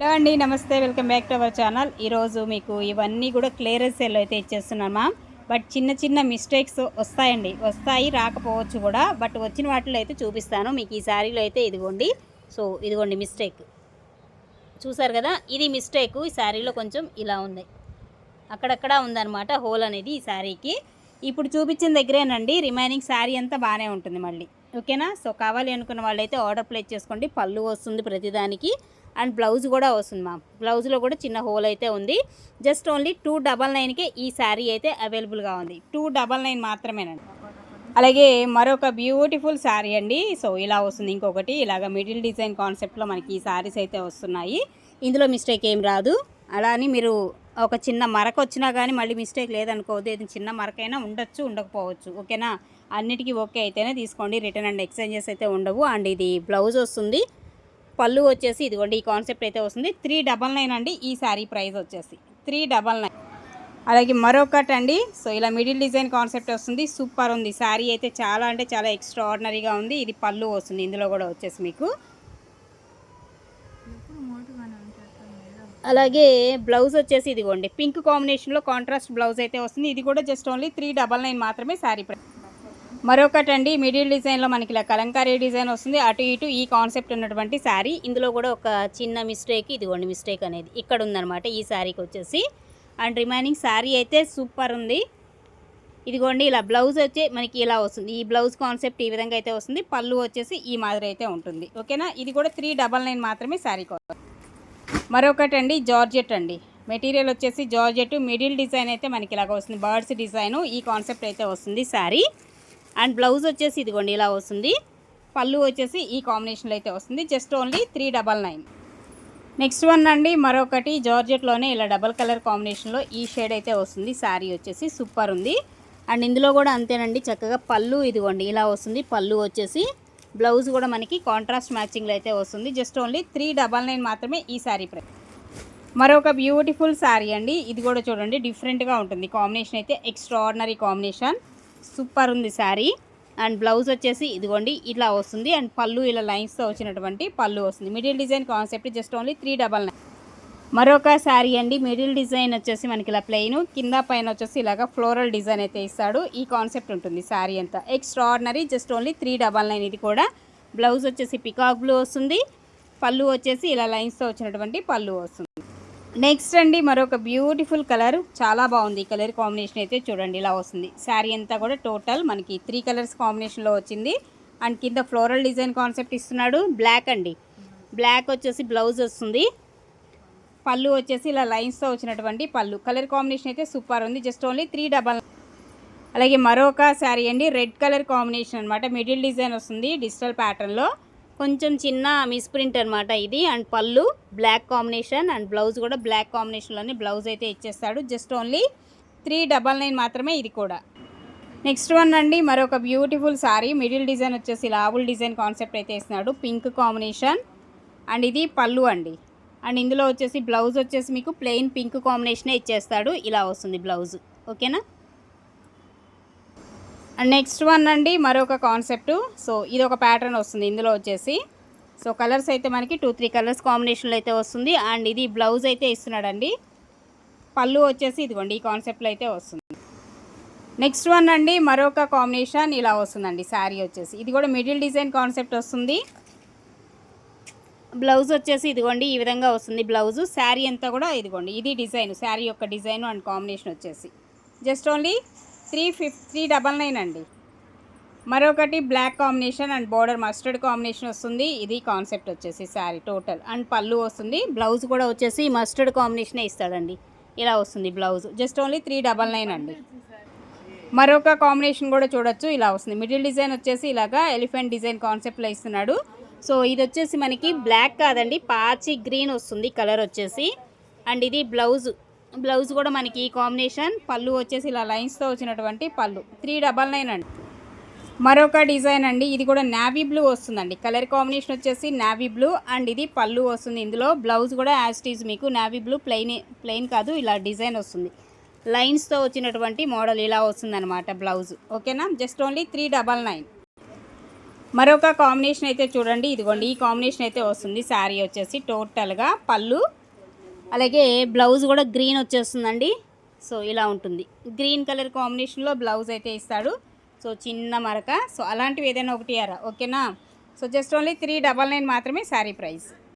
Hello అండి నమస్తే. Welcome back to our channel. ఈరోజు మీకు ఇవన్నీ కూడా క్లియరెన్స్ సేల్ అయితే ఇచ్చేస్తున్నామా బట్ చిన్న చిన్న మిస్టేక్స్ వస్తాయండి. వస్తాయి రాకపోవచ్చు కూడా. బట్ వచ్చిన వాటిలో అయితే చూపిస్తాను. మీకు ఈ శారీలో అయితే ఇదిగోండి. సో ఇదిగోండి మిస్టేక్. చూసారు కదా? ఇది మిస్టేక్. ఈ శారీలో కొంచెం ఇలా ఉంది. అక్కడక్కడ ఉందన్నమాట హోల్ అనేది ఈ శారీకి. ఇప్పుడు చూపించిన దగ్గరేనండి. రిమైనింగ్ శారీ అంతా బాగానే ఉంటుంది మళ్ళీ. ఓకేనా? సో కావాలి అనుకున్న వాళ్ళైతే ఆర్డర్ ప్లేస్ చేసుకోండి. పళ్ళు వస్తుంది ప్రతిదానికి. అండ్ బ్లౌజ్ కూడా వస్తుంది మ్యామ్. బ్లౌజ్లో కూడా చిన్న హోల్ అయితే ఉంది. జస్ట్ ఓన్లీ టూ డబల్ నైన్కే ఈ శారీ అయితే అవైలబుల్గా ఉంది. టూ డబల్ నైన్ మాత్రమేనండి. అలాగే మరొక బ్యూటిఫుల్ శారీ అండి. సో ఇలా వస్తుంది ఇంకొకటి. ఇలాగ మిడిల్ డిజైన్ కాన్సెప్ట్లో మనకి ఈ శారీస్ అయితే వస్తున్నాయి. ఇందులో మిస్టేక్ ఏం రాదు. అలా అని మీరు ఒక చిన్న మరక వచ్చినా కానీ మళ్ళీ మిస్టేక్ లేదనుకోవద్దు. ఏదైనా చిన్న మరకైనా ఉండొచ్చు ఉండకపోవచ్చు. ఓకేనా? అన్నిటికీ ఓకే అయితేనే తీసుకోండి. రిటర్న్ అండ్ ఎక్స్చేంజెస్ అయితే ఉండవు. అండ్ ఇది బ్లౌజ్ వస్తుంది. పళ్ళు వచ్చేసి ఇదిగోండి ఈ కాన్సెప్ట్ అయితే వస్తుంది. త్రీ డబల్ నైన్ అండి ఈ శారీ ప్రైస్ వచ్చేసి. త్రీ డబల్ నైన్ అలాగే మరొకటి అండి సో ఇలా మిడిల్ డిజైన్ కాన్సెప్ట్ వస్తుంది. సూపర్ ఉంది. శారీ అయితే చాలా అంటే చాలా ఎక్స్ట్రా ఆర్డినరీగా ఉంది. ఇది పళ్ళు వస్తుంది. ఇందులో కూడా వచ్చేసి మీకు. అలాగే బ్లౌజ్ వచ్చేసి ఇదిగోండి. పింక్ కాంబినేషన్లో కాంట్రాస్ట్ బ్లౌజ్ అయితే వస్తుంది. ఇది కూడా just only three double nine మాత్రమే శారీ ప్రైస్ మరొకటి అండి మిడిల్ డిజైన్లో మనకి ఇలా కలంకారీ డిజైన్ వస్తుంది. అటు ఇటు ఈ కాన్సెప్ట్ ఉన్నటువంటి శారీ. ఇందులో కూడా ఒక చిన్న మిస్టేక్ ఇదిగోండి మిస్టేక్ అనేది ఇక్కడ ఉందనమాట ఈ శారీకి వచ్చేసి. అండ్ రిమైనింగ్ శారీ అయితే సూపర్ ఉంది. ఇదిగోండి ఇలా బ్లౌజ్ వచ్చి మనకి ఇలా వస్తుంది. ఈ బ్లౌజ్ కాన్సెప్ట్ ఈ విధంగా అయితే వస్తుంది. పళ్ళు వచ్చేసి ఈ మాదిరి అయితే ఉంటుంది. ఓకేనా? ఇది కూడా త్రీ డబల్ నైన్ మాత్రమే శారీ కోసం. మరొకటి అండి జార్జెట్ అండి. మెటీరియల్ వచ్చేసి జార్జెట్. మిడిల్ డిజైన్ అయితే మనకి ఇలాగ వస్తుంది. బర్డ్స్ డిజైను ఈ కాన్సెప్ట్ అయితే వస్తుంది శారీ. అండ్ బ్లౌజ్ వచ్చేసి ఇదిగోండి ఇలా వస్తుంది. పళ్ళు వచ్చేసి ఈ కాంబినేషన్లో అయితే వస్తుంది. Just only three double nine next one అండి మరొకటి జార్జెట్లోనే ఇలా డబల్ కలర్ కాంబినేషన్లో ఈ షేడ్ అయితే వస్తుంది. శారీ వచ్చేసి సూపర్ ఉంది. అండ్ ఇందులో కూడా అంతేనండి చక్కగా పళ్ళు ఇదిగోండి ఇలా వస్తుంది. పళ్ళు వచ్చేసి బ్లౌజ్ కూడా మనకి కాంట్రాస్ట్ మ్యాచింగ్లో అయితే వస్తుంది. Just only three double nine మాత్రమే ఈ శారీ ప్రైస్. మరొక బ్యూటిఫుల్ శారీ అండి. ఇది కూడా చూడండి డిఫరెంట్గా ఉంటుంది. కాంబినేషన్ అయితే ఎక్స్ట్రాడినరీ కాంబినేషన్ సూపర్ ఉంది శారీ. అండ్ బ్లౌజ్ వచ్చేసి ఇదిగోండి ఇలా వస్తుంది. అండ్ పళ్ళు ఇలా లైన్స్తో వచ్చినటువంటి పళ్ళు వస్తుంది. Middle design concept just only three double nine. మరొక శారీ అండి మిడిల్ డిజైన్ వచ్చేసి మనకి ఇలా ప్లెయిన్. కింద పైన వచ్చేసి ఇలాగ ఫ్లోరల్ డిజైన్ అయితే ఇస్తాడు. ఈ కాన్సెప్ట్ ఉంటుంది శారీ అంతా. Extraordinary just only three double nine ఇది కూడా. బ్లౌజ్ వచ్చేసి పికాక్ బ్లూ వస్తుంది. పళ్ళు వచ్చేసి ఇలా లైన్స్తో వచ్చినటువంటి పళ్ళు వస్తుంది. నెక్స్ట్ అండి మరొక బ్యూటిఫుల్ కలర్ చాలా బాగుంది ఈ కలర్ కాంబినేషన్ అయితే చూడండి ఇలా వస్తుంది. శారీ అంతా కూడా టోటల్ మనకి త్రీ కలర్స్ కాంబినేషన్లో వచ్చింది. అండ్ కింద ఫ్లోరల్ డిజైన్ కాన్సెప్ట్ ఇస్తున్నాడు. బ్లాక్ అండి. బ్లాక్ వచ్చేసి బ్లౌజ్ వస్తుంది. పళ్ళు వచ్చేసి ఇలా లైన్స్తో వచ్చినటువంటి పళ్ళు. కలర్ కాంబినేషన్ అయితే సూపర్ ఉంది. జస్ట్ ఓన్లీ త్రీ డబల్ అలాగే మరొక శారీ అండి రెడ్ కలర్ కాంబినేషన్ అనమాట మిడిల్ డిజైన్ వస్తుంది డిజిటల్ ప్యాటర్న్లో కొంచెం చిన్న మిస్ప్రింట్ అనమాట ఇది. అండ్ పళ్ళు బ్లాక్ కాంబినేషన్ అండ్ బ్లౌజ్ కూడా బ్లాక్ కాంబినేషన్లోనే బ్లౌజ్ అయితే ఇచ్చేస్తాడు. Just only three double nine మాత్రమే ఇది కూడా. నెక్స్ట్ వన్ అండి మరొక బ్యూటిఫుల్ సారీ. మిడిల్ డిజైన్ వచ్చేసి లావుల్ డిజైన్ కాన్సెప్ట్ అయితే ఇస్తున్నాడు. పింక్ కాంబినేషన్ అండ్ ఇది పళ్ళు అండి. అండ్ ఇందులో వచ్చేసి బ్లౌజ్ వచ్చేసి మీకు ప్లెయిన్ పింక్ కాంబినేషనే ఇచ్చేస్తాడు. ఇలా వస్తుంది బ్లౌజ్. ఓకేనా? అండ్ నెక్స్ట్ వన్ అండి మరొక కాన్సెప్ట్. సో ఇది ఒక ప్యాటర్న్ వస్తుంది ఇందులో వచ్చేసి. సో కలర్స్ అయితే మనకి టూ త్రీ కలర్స్ కాంబినేషన్లో అయితే వస్తుంది. అండ్ ఇది బ్లౌజ్ అయితే ఇస్తున్నాడండి. పళ్ళు వచ్చేసి ఇదిగోండి ఈ కాన్సెప్ట్లో అయితే వస్తుంది. నెక్స్ట్ వన్ అండి మరొక కాంబినేషన్ ఇలా వస్తుందండి. శారీ వచ్చేసి. ఇది కూడా మిడిల్ డిజైన్ కాన్సెప్ట్ వస్తుంది. బ్లౌజ్ వచ్చేసి ఇదిగోండి ఈ విధంగా వస్తుంది బ్లౌజ్. శారీ అంతా కూడా ఇదిగోండి ఇది డిజైన్. శారీ యొక్క డిజైన్ అండ్ కాంబినేషన్ వచ్చేసి. Just only three fif three double nine అండి. మరొకటి black combination and border mustard combination వస్తుంది. ఇది కాన్సెప్ట్ వచ్చేసి శారీ టోటల్. అండ్ పళ్ళు వస్తుంది. బ్లౌజ్ కూడా వచ్చేసి మస్టర్డ్ కాంబినేషనే ఇస్తాడండి. ఇలా వస్తుంది blouse. Just only three double nine అండి. మరొక కాంబినేషన్ కూడా చూడొచ్చు. ఇలా వస్తుంది. మిడిల్ డిజైన్ వచ్చేసి ఇలాగా ఎలిఫెంట్ డిజైన్ కాన్సెప్ట్లో ఇస్తున్నాడు. సో ఇది వచ్చేసి మనకి బ్లాక్ కాదండి. పాచి గ్రీన్ వస్తుంది కలర్ వచ్చేసి. అండ్ ఇది బ్లౌజ్. బ్లౌజ్ కూడా మనకి ఈ కాంబినేషన్ పళ్ళు వచ్చేసి ఇలా లైన్స్తో వచ్చినటువంటి పళ్ళు. త్రీ డబల్ నైన్ అండి. మరొక డిజైన్ అండి. ఇది కూడా నావీ బ్లూ వస్తుందండి. కలర్ కాంబినేషన్ వచ్చేసి నావీ బ్లూ అండ్ ఇది పళ్ళు వస్తుంది. ఇందులో బ్లౌజ్ కూడా యాస్టీజ్ మీకు నావీ బ్లూ ప్లెయిన్ ప్లెయిన్ కాదు ఇలా డిజైన్ వస్తుంది. లైన్స్తో వచ్చినటువంటి మోడల్ ఇలా వస్తుందన్నమాట బ్లౌజ్. ఓకేనా? Just only three double nine. మరొక కాంబినేషన్ అయితే చూడండి. ఇదిగోండి ఈ కాంబినేషన్ అయితే వస్తుంది. శారీ వచ్చేసి టోటల్గా పళ్ళు అలాగే బ్లౌజ్ కూడా గ్రీన్ వచ్చేస్తుందండి. సో ఇలా ఉంటుంది. గ్రీన్ కలర్ కాంబినేషన్లో బ్లౌజ్ అయితే ఇస్తాడు. సో చిన్న మరక. సో అలాంటివి ఏదైనా ఒకటి అరా ఓకేనా? So just only three double nine మాత్రమే శారీ ప్రైస్.